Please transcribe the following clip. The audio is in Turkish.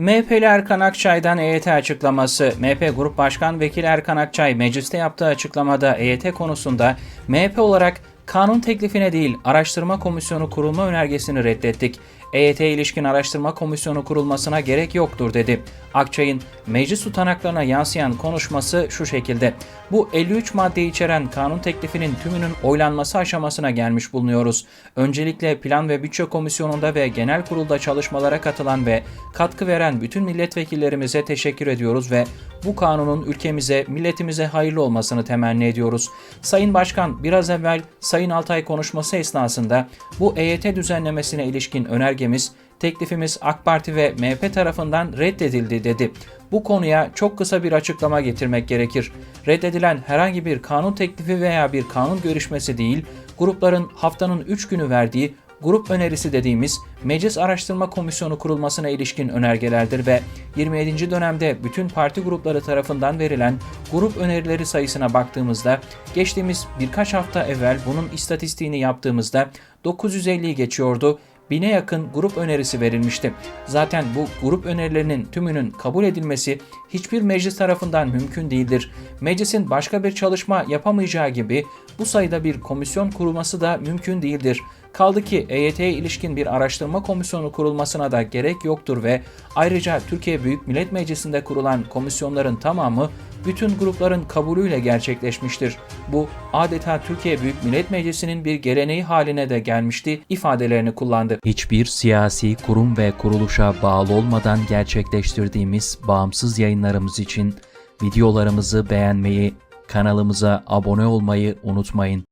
MHP'li Erkan Akçay'dan EYT açıklaması. MHP Grup Başkan Vekili Erkan Akçay mecliste yaptığı açıklamada EYT konusunda MHP olarak kanun teklifine değil araştırma komisyonu kurulma önergesini reddettik. EYT'ye ilişkin araştırma komisyonu kurulmasına gerek yoktur dedi. Akçay'ın meclis tutanaklarına yansıyan konuşması şu şekilde. Bu 53 maddeyi içeren kanun teklifinin tümünün oylanması aşamasına gelmiş bulunuyoruz. Öncelikle Plan ve Bütçe Komisyonu'nda ve genel kurulda çalışmalara katılan ve katkı veren bütün milletvekillerimize teşekkür ediyoruz ve bu kanunun ülkemize, milletimize hayırlı olmasını temenni ediyoruz. Sayın Başkan biraz evvel Sayın Altay konuşması esnasında bu EYT düzenlemesine ilişkin önergemiz teklifimiz AK Parti ve MHP tarafından reddedildi dedi. Bu konuya çok kısa bir açıklama getirmek gerekir. Reddedilen herhangi bir kanun teklifi veya bir kanun görüşmesi değil, grupların haftanın 3 günü verdiği grup önerisi dediğimiz Meclis Araştırma Komisyonu kurulmasına ilişkin önergelerdir ve 27. dönemde bütün parti grupları tarafından verilen grup önerileri sayısına baktığımızda geçtiğimiz birkaç hafta evvel bunun istatistiğini yaptığımızda 950'yi geçiyordu. Bine yakın grup önerisi verilmişti. Zaten bu grup önerilerinin tümünün kabul edilmesi hiçbir meclis tarafından mümkün değildir. Meclisin başka bir çalışma yapamayacağı gibi bu sayıda bir komisyon kurulması da mümkün değildir. Kaldı ki EYT'ye ilişkin bir araştırma komisyonu kurulmasına da gerek yoktur ve ayrıca Türkiye Büyük Millet Meclisi'nde kurulan komisyonların tamamı bütün grupların kabulüyle gerçekleşmiştir. Bu adeta Türkiye Büyük Millet Meclisi'nin bir geleneği haline de gelmişti ifadelerini kullandı. Hiçbir siyasi kurum ve kuruluşa bağlı olmadan gerçekleştirdiğimiz bağımsız yayınlarımız için videolarımızı beğenmeyi, kanalımıza abone olmayı unutmayın.